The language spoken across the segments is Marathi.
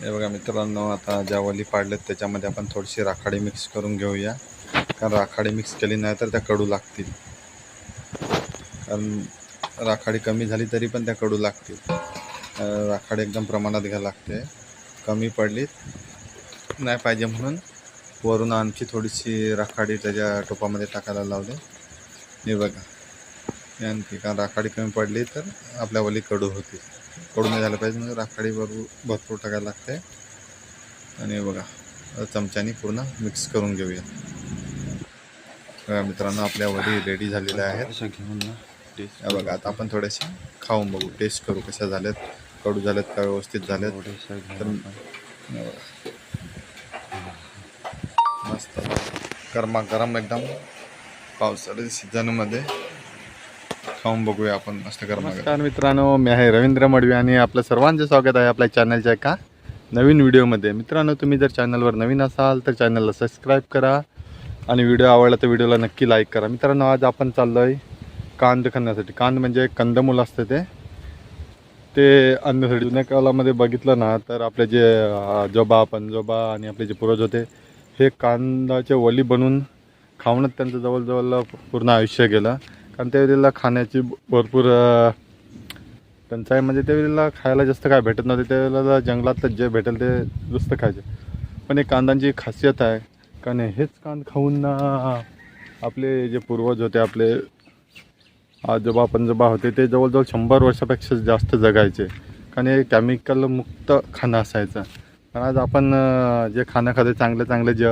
हे बघा मित्रांनो आता ज्या वली पाडल्यात त्याच्यामध्ये आपण थोडीशी राखाडी मिक्स करून घेऊया. कारण राखाडी मिक्स केली नाही तर त्या कडू लागतील. कारण राखाडी कमी झाली तरी पण त्या कडू लागतील. राखाडी एकदम प्रमाणात घ्यायला लागते. कमी पडली नाही पाहिजे म्हणून वरून आणखी थोडीशी राखाडी त्याच्या टोपामध्ये टाकायला लावले. हे बघा. आणखी कारण राखाडी कमी पडली तर आपल्या वली कडू होतील. कडू नाही झालं पाहिजे म्हणजे राखाडी भरपूर भरपूर टाकायला लागते. आणि हे बघा चमच्याने पूर्ण मिक्स करून घेऊया. बघा मित्रांनो आपल्या वडी रेडी झालेल्या आहेत. बघा आता आपण थोडेसे खाऊन बघू टेस्ट करू कशा झाल्यात कडू झाल्यात का व्यवस्थित झाल्यात. तर मस्त. गरमा गरम एकदम पावसाळ्याच्या सीझनमध्ये खाऊन बघूया आपण मस्त नमस्कार मित्रांनो मी आहे रवींद्र मडवी आणि आपलं सर्वांचं स्वागत आहे आपल्या चॅनलच्या एका नवीन व्हिडिओमध्ये मित्रांनो तुम्ही जर चॅनलवर नवीन असाल तर चॅनलला सबस्क्राईब करा आणि व्हिडिओ आवडला तर व्हिडिओला नक्की लाईक करा. मित्रांनो आज आपण चाललो आहे कांद खाण्यासाठी कांद म्हणजे कंदमूल असतं ते. ते आणण्यासाठी जुन्या काळामध्ये बघितलं ना तर आपले जे आजोबा पंजोबा आणि आपले जे पूर्वज होते हे कांदाचे वली बनवून खाऊनच त्यांचं जवळजवळ पूर्ण आयुष्य गेलं. कारण त्यावेळेला खाण्याची भरपूर टंचाई. म्हणजे त्यावेळेला खायला जास्त काय भेटत नव्हते. त्यावेळेला जंगलातलं जे भेटेल ते नुसतं खायचे. पण हे कांद्यांची खासियत आहे. कारण हेच कांद खाऊन ना आपले जे पूर्वज होते आपले आजोबा पंजोबा होते ते जवळजवळ शंभर वर्षापेक्षा जास्त जगायचे. कारण हे केमिकल मुक्त खाणं असायचं. कारण आज आपण जे खाणं खाते चांगले चांगले जे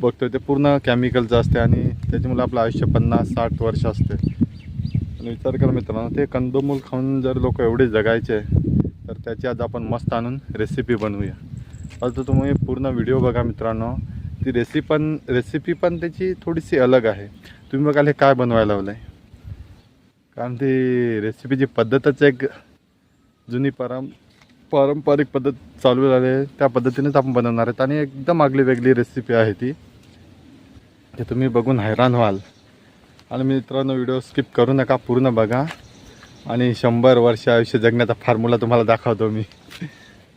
बघतो ते पूर्ण केमिकलचं असते आणि त्याच्यामुळे आपलं आयुष्य पन्नास साठ वर्ष असते आणि विचार करा मित्रांनो ते कंदमूल खाऊन जर लोक एवढे जगायचे तर त्याची आज आपण मस्त आणून रेसिपी बनवूया. आज तर तुम्ही पूर्ण व्हिडिओ बघा मित्रांनो ती रेसिपी पण रेसिपी पण त्याची थोडीशी अलग आहे. तुम्ही बघाल हे काय बनवायला लावलं आहे कारण ती रेसिपीची पद्धतच एक जुनी परम पारंपरिक पद्धत चालू झाली आहे. त्या पद्धतीनेच आपण बनवणार आहेत. आणि एकदम आगली वेगळी रेसिपी आहे ती. ते तुम्ही बघून हैराण व्हाल. आणि मित्रांनो व्हिडिओ स्किप करू नका पूर्ण बघा. आणि शंभर वर्ष आयुष्य जगण्याचा फॉर्म्युला तुम्हाला दाखवतो मी.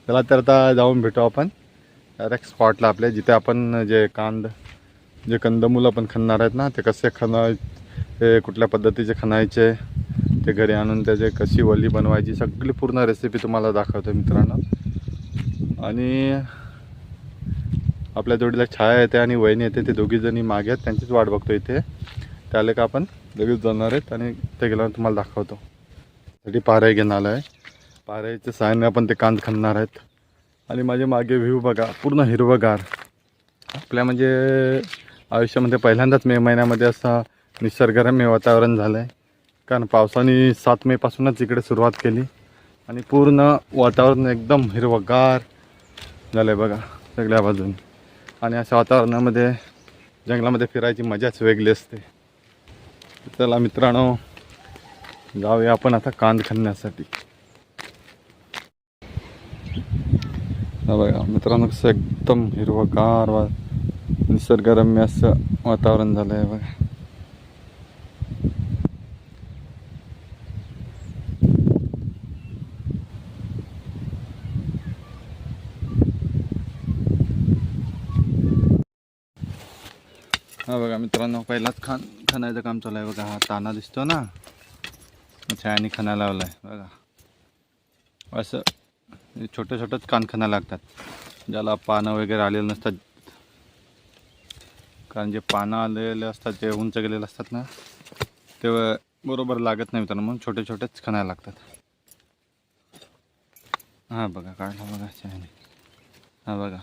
चला तर आता जाऊन भेटू आपण. डायरेक्ट स्पॉटला आपल्या जिथे आपण जे कांद जे कंदमुलं आपण खणणार आहेत ना ते कसे खाणार कुठल्या पद्धतीचे खणायचे ते घरी आणून त्याचे कशी वली बनवायची सगळी पूर्ण रेसिपी तुम्हाला दाखवतो मित्रांनो. आणि आपल्या जोडीला छाया येते आणि वहिनी येते ते दोघीजणी मागे आहेत त्यांचीच वाट बघतो इथे. त्याले का आपण लगेच जाणार आहेत आणि ते गेल्यावर तुम्हाला दाखवतो. साठी पाराई घेऊन आहे. पाराईच्या साहाय्याने आपण ते कांद खणणार आहेत. आणि माझे मागे व्ह्यू बघा पूर्ण हिरवगार. आपल्या म्हणजे आयुष्यामध्ये पहिल्यांदाच मे महिन्यामध्ये असं निसर्गरम्य वातावरण झालं आहे कारण पावसाने सात मेपासूनच इकडे सुरुवात केली आणि पूर्ण वातावरण एकदम हिरवगार झालं आहे बघा सगळ्या बाजून. आणि अशा वातावरणामध्ये जंगलामध्ये फिरायची मजाच वेगळी असते. चला मित्रांनो जाऊया आपण आता कांद खाण्यासाठी बघा मित्रांनो कसं एकदम हिरवगार वा निसर्गरम्य असं वातावरण झालं आहे बघा हा बघा मित्रांनो पहिलाच खान खणायचं काम चालू आहे बघा. हा ताना दिसतो ना. छायाने खाण्याला लावला आहे बघा. असं छोटे छोटेच कान खायला लागतात. ज्याला पानं वगैरे आलेलं नसतात. कारण जे पानं आलेले असतात जे उंच गेलेले असतात ना ते बरोबर लागत नाही मित्रांनो. म्हणून छोटे छोटेच खणायला लागतात. हां बघा काढला बघा छायाने. हां बघा.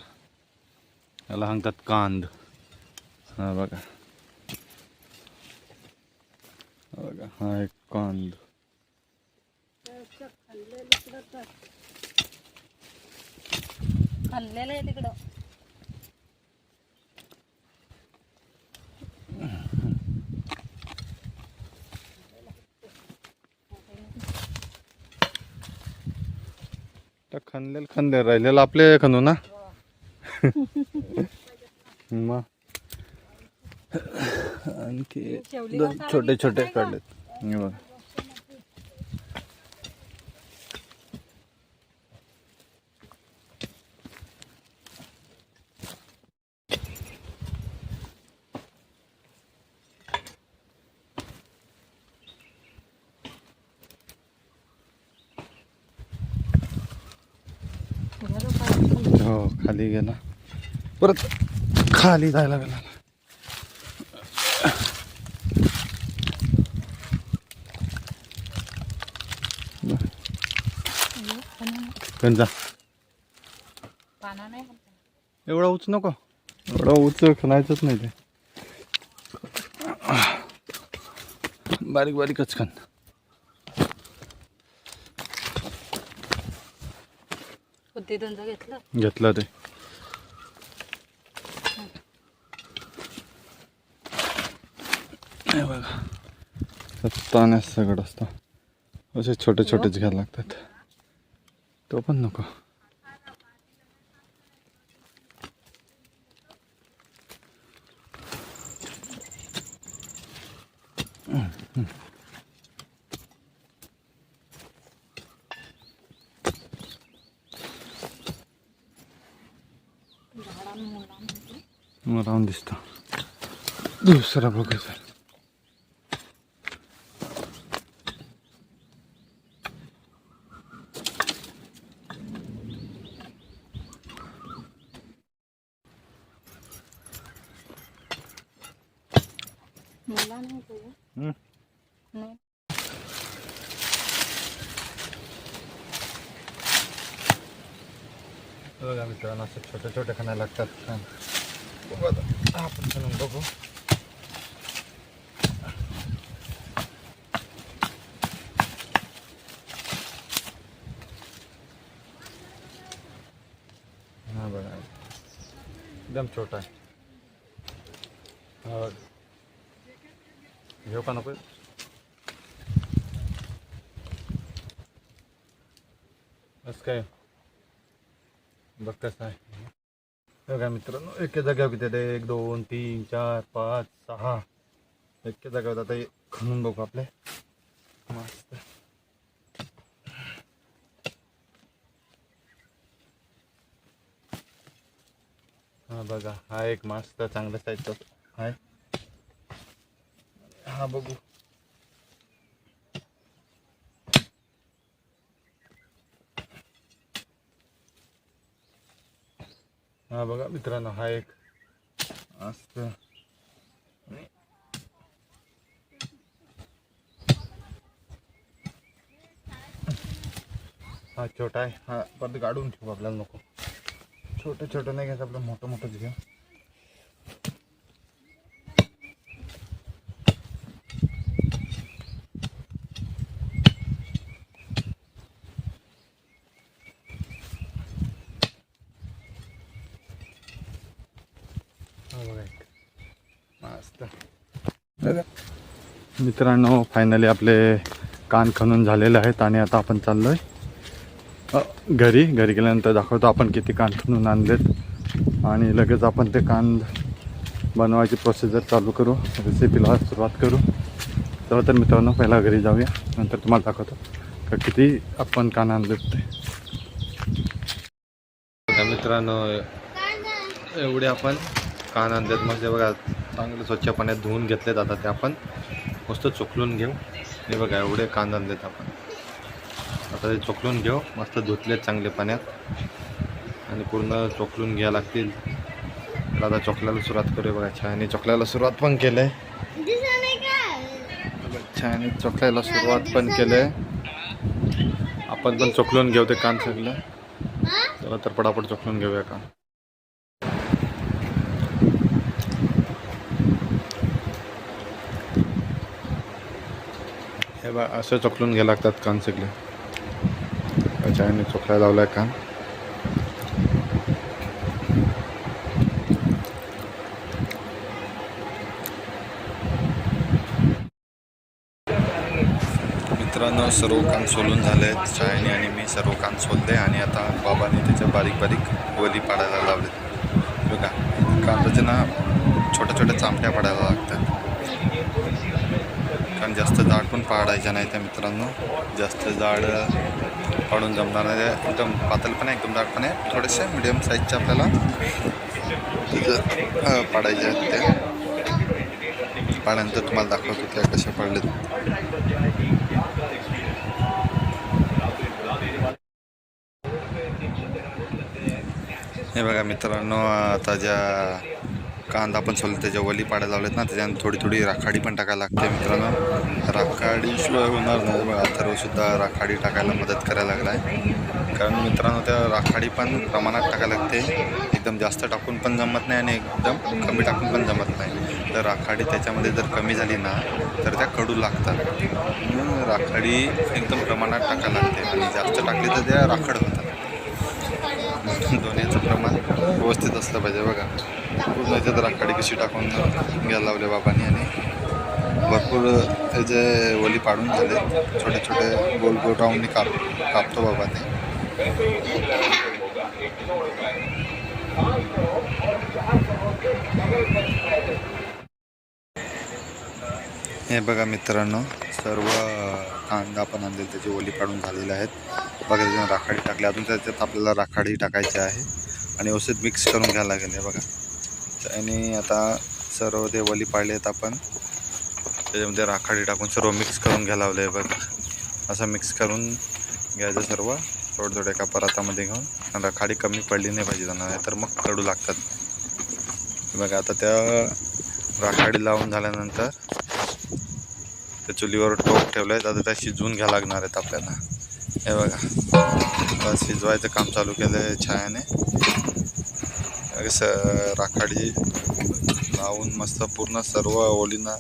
याला सांगतात कांद. हां बघा. बघा हा एक कांद. खाल्लेलं आहे तिकडं. खणलेलं राहिलेलं आपले खणू ना? मग. आणखी दोन छोटे छोटे काढलेत. बघ. हो खाली गेला. परत खाली जायला गेला पाना नाही एवढा उच नको. एवढा उच खायचंच नाही ते. बारीक बारीकच तुमचं घेतलं? घेतलं ते. बघा. सत्ताने सगळं असतं. असे छोटे छोटेच घ्यायला लागतात. 飛ばん。のかうん。うん。もらうん。でしたどうしたら僕です मला नाही तुझं नाही बघा मित्रांनो असं छोटे छोटे खायला लागतात. छान बघू आता. आपण खाऊन बघू. हा बघा. एकदम छोटा आहे. घेऊ का नको? बस काय? बघ कसं आहे बघा मित्रांनो एके जागेवर किती ते एक दोन तीन चार पाच सहा. एके जागेवर आता खणून बघू आपले. मस्त. हा बघा हा एक मस्त चांगला साईजचा आहे. हा बघू हा बघा मित्रांनो हा, एक। आणि हा, छोटा आहे हा परत गाडून ठेवू आपल्याला नको छोटं छोटं नाही घ्यायचं आपलं मोठं मोठंच घ्या मित्रांनो फायनली आपले कान खणून झालेले आहेत आणि आता आपण चाललोय. आहे घरी. घरी गेल्यानंतर दाखवतो आपण किती कान खणून आणलेत. आणि लगेच आपण ते कान बनवायची प्रोसिजर चालू करू. रेसिपीला सुरुवात करू. तेव्हा तर मित्रांनो पहिला घरी जाऊया. नंतर तुम्हाला दाखवतो का किती आपण कान आणलेत ते. मित्रांनो एवढे आपण कान आणलेत ते बघा चांगले स्वच्छ पाण्यात धुवून घेतले जातात ते आपण. मस्त चोखलून घेऊ. हे बघा एवढे कान आणलेत आपण. आता ते चोखलून घेऊ. मस्त धुतलेत चांगले पाण्यात. आणि पूर्ण चोखलून घ्यावं लागतील. तर आता चोखल्याला सुरुवात करू बघा छायाने चोखल्याला सुरुवात पण केलं आहे छान चोखल्याला सुरुवात पण केलं आहे आपण पण चोखलून घेऊ ते कान सगळं. चला तर पटापट चोखलून घेऊया कान. हे असं चोखलून घ्यायला लागतात कान सगळे. त्याच्याने चोखला लावलाय कान. मित्रांनो सर्व कान सोलून झाले आहेत आणि मी सर्व कान सोलले आणि आता बाबाने त्याच्या बारीक बारीक वली पाडायला लावले बघा कांद्याच्या ना छोट्या छोट्या चामट्या पाडायला लागतात. जास्त जाड पण पाडायच्या नाही त्या मित्रांनो. जास्त जाड पाडून जमणार नाही. त्या एकदम पातळ पण आहे एकदम जाड पण आहे थोडेसे मिडियम साईजचे आपल्याला पाडायचे आहेत ते. पाण्यानंतर तुम्हाला दाखवतो त्या कशा पडलेत. हे बघा मित्रांनो आता ज्या कांदा पण सोडले त्याच्या वली पाड्या लावलेत ना त्याच्यानं थोडी थोडी राखाडी पण टाकायला लागते मित्रांनो. राखाडीशिवाय होणार नाही बघा अथर्वसुद्धा राखाडी टाकायला मदत करायला लागला आहे कारण मित्रांनो त्या राखाडी पण प्रमाणात टाकायला लागते. एकदम जास्त टाकून पण जमत नाही आणि एकदम कमी टाकून पण जमत नाही. तर राखाडी त्याच्यामध्ये जर कमी झाली ना तर त्या कडू लागतात. म्हणून राखाडी एकदम प्रमाणात टाकायला लागते आणि जास्त टाकली तर त्या राखड होतात. दोन्हीचं प्रमाण व्यवस्थित असलं पाहिजे बघा. पूर्ण इथे राखाडी कशी टाकून घ्यायला लावले बाबांनी आणि भरपूर त्याचे ओली पाडून झाले छोटे छोटे गोल गोल राऊंडनी काप कापतो बाबा ते हे बघा मित्रांनो सर्व कांदा पण आणले त्याची ओली पाडून झालेले आहेत. बघा त्याच्यानं राखाडी टाकली अजून त्याच्यात आपल्याला राखाडी टाकायची आहे आणि औषध मिक्स करून घ्यायला लागेल हे बघा. आणि आता सर्व ते वली पाडले आहेत आपण. त्याच्यामध्ये राखाडी टाकून सर्व मिक्स करून घ्यायला लावलं आहे बघा. असं मिक्स करून घ्यायचं सर्व. थोडं थोडं एका परातामध्ये घेऊन राखाडी कमी पडली नाही पाहिजे त्यांना नाहीतर मग कडू लागतात. बघा आता त्या राखाडी लावून झाल्यानंतर त्या चुलीवर टोप ठेवलं आहे आता त्या शिजवून घ्या लागणार आहेत आपल्याला. हे बघा. शिजवायचं काम चालू केलं आहे छायाने. अगं स राखाडी लावून मस्त पूर्ण सर्व ओलींना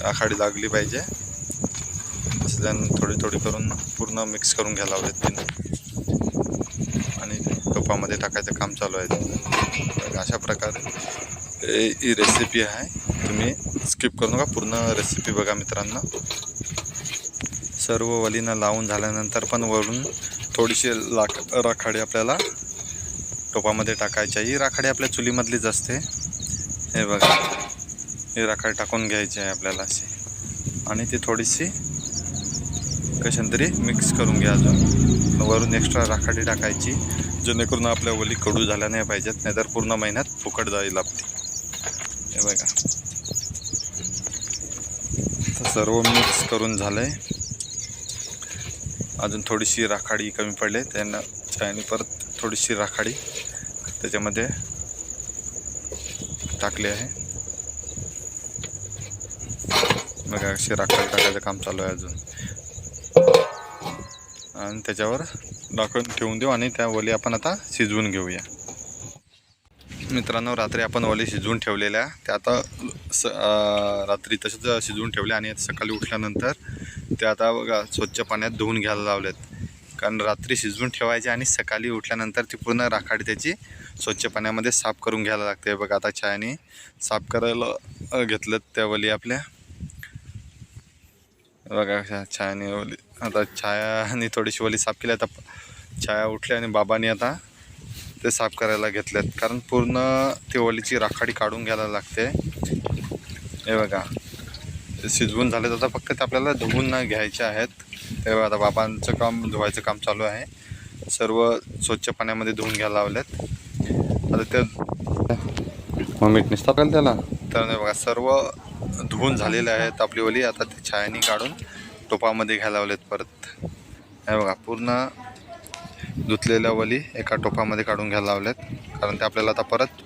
राखाडी लागली पाहिजे. असल्यानं थोडी थोडी करून पूर्ण मिक्स करून घ्यायला लावलेत तिने आणि टोपामध्ये टाकायचं काम चालू आहे. अशा प्रकारे ही रेसिपी आहे. तुम्ही स्किप करू नका. पूर्ण रेसिपी बघा मित्रांनो. सर्व वलीनं लावून झाल्यानंतर पण वरून थोडीशी लाख राखाडी आपल्याला टोपामध्ये टाकायची आहे ही राखाडी आपल्या चुलीमधलीच असते. हे बघा. ही राखाडी टाकून घ्यायची आहे आपल्याला अशी. आणि ती थोडीशी कशाने तरी मिक्स करून घ्या अजून. वरून एक्स्ट्रा राखाडी टाकायची जेणेकरून आपल्या ओली कडू झाल्या नाही पाहिजेत नाहीतर पूर्ण महिन्यात फुकट जाईल लागते हे बघा. तर सर्व मिक्स करून झालंय. अजून थोडीशी राखाडी कमी पडले. त्यांना त्याने परत थोडीशी राखाडी त्याच्यामध्ये टाकले आहे. बघा अशी राखाडी टाकायचं काम चालू आहे अजून. आणि त्याच्यावर डाकून ठेवून देऊ आणि त्या वली आपण आता शिजवून घेऊया. मित्रांनो रात्री आपण वली शिजवून ठेवलेल्या त्या आता स रात्री तसंच शिजवून ठेवल्या आणि सकाळी उठल्यानंतर ते आता बघा स्वच्छ पाण्यात धुवून घ्यायला लावल्यात. कारण रात्री शिजवून ठेवायचे आणि सकाळी उठल्यानंतर ती पूर्ण राखाडी त्याची स्वच्छ पाण्यामध्ये साफ करून घ्यायला लागते. बघा आता छायाने साफ करायला घेतलं त्या वली आपल्या. बघा छायाने वली. आता छायाने थोडीशी वली साफ केली. आता छाया उठली आणि बाबांनी आता ते साफ करायला घेतल्यात कारण पूर्ण ती ओलीची राखाडी काढून घ्यायला लागते. हे बघा. ते शिजवून झाले तर आता फक्त ते आपल्याला धुवून न घ्यायचे आहेत. ते बघा आता बाबांचं काम धुवायचं काम चालू आहे. सर्व स्वच्छ पाण्यामध्ये धुवून घ्यायला लावलेत. आता ते मग मीठ निसतात का त्याला तर बघा सर्व धुवून झालेले आहेत आपली ओली आता ते छायानी काढून टोपामध्ये घ्यायला लावलेत परत. हे बघा पूर्ण धुतलेल्या वली एका टोपामध्ये काढून घ्यायला लावल्यात कारण ते आपल्याला आता परत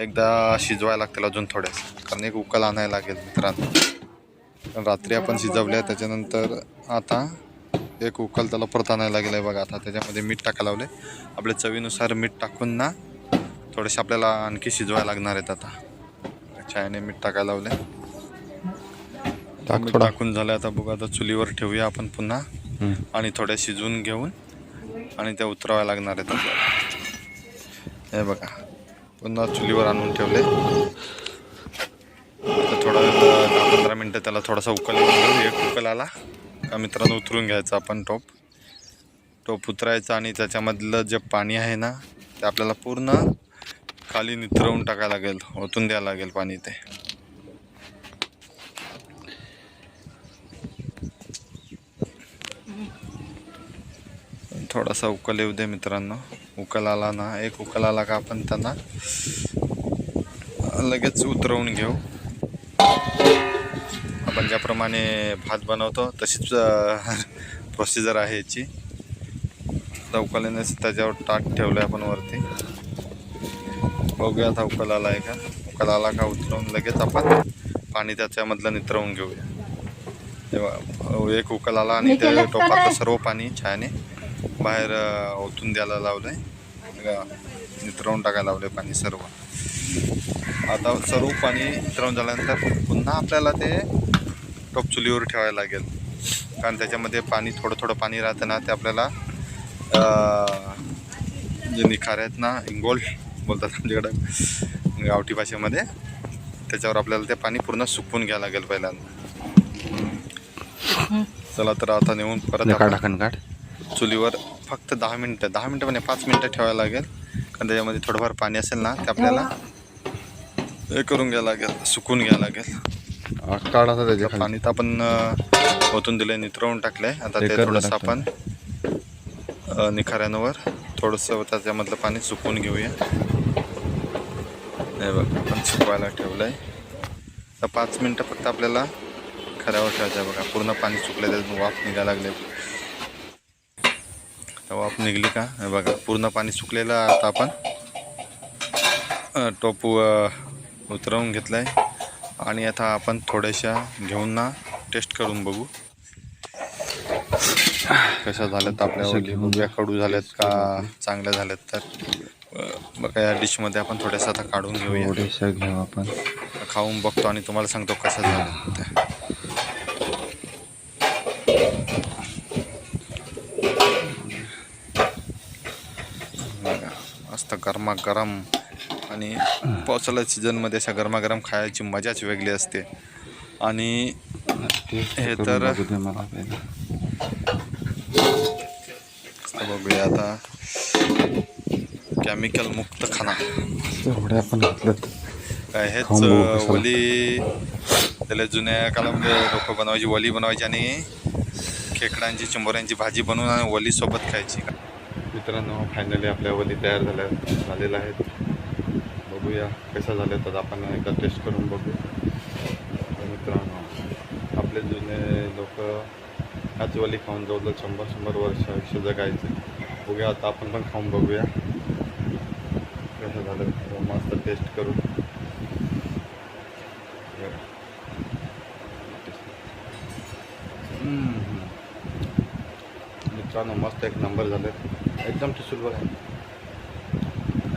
एकदा शिजवायला लागतील अजून थोड्याच कारण एक उकल आणायला लागेल मित्रांनो. रात्री आपण शिजवल्या त्याच्यानंतर आता एक उकल त्याला परत आणायला लागेल. आहे बघा आता त्याच्यामध्ये मीठ टाकायला लावले आपल्या चवीनुसार मीठ टाकून ना थोडेसे आपल्याला आणखी शिजवायला लागणार आहेत आता. छायाने मीठ टाकायला लावले मीठ टाकून झालं आता बघा आता चुलीवर ठेवूया आपण पुन्हा. आणि थोड्या शिजवून घेऊन आणि त्या उतरवायला लागणार आहेत आपल्याला. हे बघा पुन्हा चुलीवर आणून ठेवले आता थोडा दहा पंधरा मिनटं त्याला थोडासा उकल देऊ एक उकल आला. का मित्रांनो उतरून घ्यायचा आपण टोप. टोप उतरायचा आणि त्याच्यामधलं जे पाणी आहे ना ते आपल्याला पूर्ण खाली नितरवून टाकायला लागेल ओतून द्यायला लागेल पाणी ते. थोडासा उकल येऊ दे मित्रांनो. उकल आला ना एक उकल आला का आपण त्यांना लगेच उतरवून घेऊ. आपण ज्याप्रमाणे भात बनवतो तशीच प्रोसिजर आहे याची. उकलण्यास त्याच्यावर ताट ठेवलं आहे आपण वरती. बघूया उकल आला आहे का? उकल आला का उतरवून लगेच आपण पाणी त्याच्यामधलं नितरवून घेऊया. तेव्हा एक उकल आला आणि त्या टोपातलं? सर्व पाणी छायाने बाहेर ओतून द्यायला लावलंय. बघा, नितरवून टाकायला लावलंय पाणी सर्व. आता सर्व पाणी नितरवून झाल्यानंतर पुन्हा आपल्याला ते टोप चुलीवर ठेवायला लागेल. कारण त्याच्यामध्ये पाणी थोडं थोडं पाणी राहतं ना ते आपल्याला जे निखार आहेत ना इंगोल बोलतात आमच्याकडं गावठी भाषेमध्ये त्याच्यावर आपल्याला ते पाणी पूर्ण सुकवून घ्यावं लागेल पहिल्यांदा. चला तर आता नेऊन परत चुलीवर फक्त दहा मिनटं दहा मिनटं म्हणजे पाच मिनटं ठेवायला लागेल. कारण त्याच्यामध्ये थोडंफार पाणी असेल ना ते आपल्याला हे करून घ्यावं लागेल सुकून घ्यावं लागेल. काढ आता त्याच्या त्या पाणीत आपण अं, ओतून दिलंय नितरवून टाकलंय. आता ते थोडंसं आपण अं, निखाऱ्यांवर थोडंसं त्याच्यामधलं पाणी सुकवून घेऊया. हे बघ आपण सुकवायला ठेवलंय. तर पाच मिनटं फक्त आपल्याला खऱ्यावर ठेवायचं आहे बघा. पूर्ण पाणी सुकलं त्यातून वाफ निघायला लागले तर वाफ निघली का? हे बघा पूर्ण पाणी सुकलेलं आहे. आता आपण. अं, टोप अं, उतरवून घेतलंय. आणि आता आपण थोड्याशा घेऊन ना टेस्ट करून बघू. कशा झाल्यात आपल्या कडू झाल्यात का चांगल्या झाल्यात तर बघा या डिशमध्ये आपण थोड्याशा आता काढून घेऊया. थोडेसं घेऊ आपण. खाऊन बघतो आणि तुम्हाला सांगतो कशा झाल्या ते. बघा, मस्त गरमागरम आणि पावसाळ्या सीझनमध्ये अशा गरमागरम खायची मजाच वेगळी असते. आणि हे तर- बघूया आता. केमिकल मुक्त खाना. काय हेच. वली. त्याला जुन्या काळामध्ये लोक बनवायची वली बनवायची आणि खेकडांची चिंबोऱ्यांची भाजी बनवून आणि वली सोबत खायची. मित्रांनो फायनली आपल्या वली तयार झाल्या झालेल्या आहेत. बघूया कशा झाल्या तर आपण एकदा टेस्ट करून बघू. मित्रांनो आपले जुने लोक ह्याच खाऊन जवळजवळ शंभर शंभर वर्ष आयुष्य जगायचे. बघूया आता आपण पण खाऊन बघूया. कसं झालं मस्त टेस्ट करू मित्रांनो मस्त एक नंबर झाले एकदम टिसूल आहे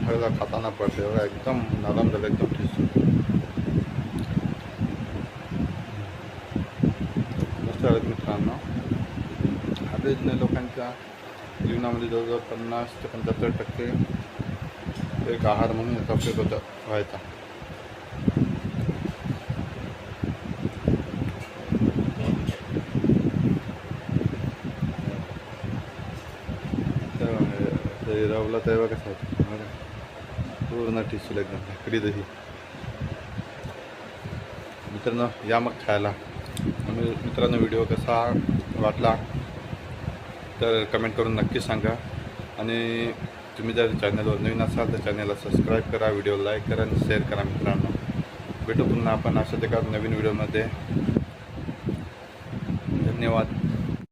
हळूला खाताना पडले एकदम नरम झालं एकदम मस्त मित्रांनो. आपल्या जुन्या लोकांच्या जीवनामध्ये जवळजवळ पन्नास ते पंच्याहत्तर टक्के एक आहार म्हणून याचा उपयोग होता व्हायचा. ते रवला तेव्हा कसं होतं पूर्ण टिसूल एकदम भाकरी दही. मित्रांनो या मग खायला. मित्रांनो व्हिडिओ कसा वाटला तर कमेंट करून नक्की सांगा. आणि तुम्ही जर चॅनलवर नवीन असाल तर चॅनलला सबस्क्राईब करा व्हिडिओ लाईक करा आणि शेअर करा मित्रांनो. भेटू पुन्हा आपण अशाच एका नवीन व्हिडिओमध्ये. धन्यवाद.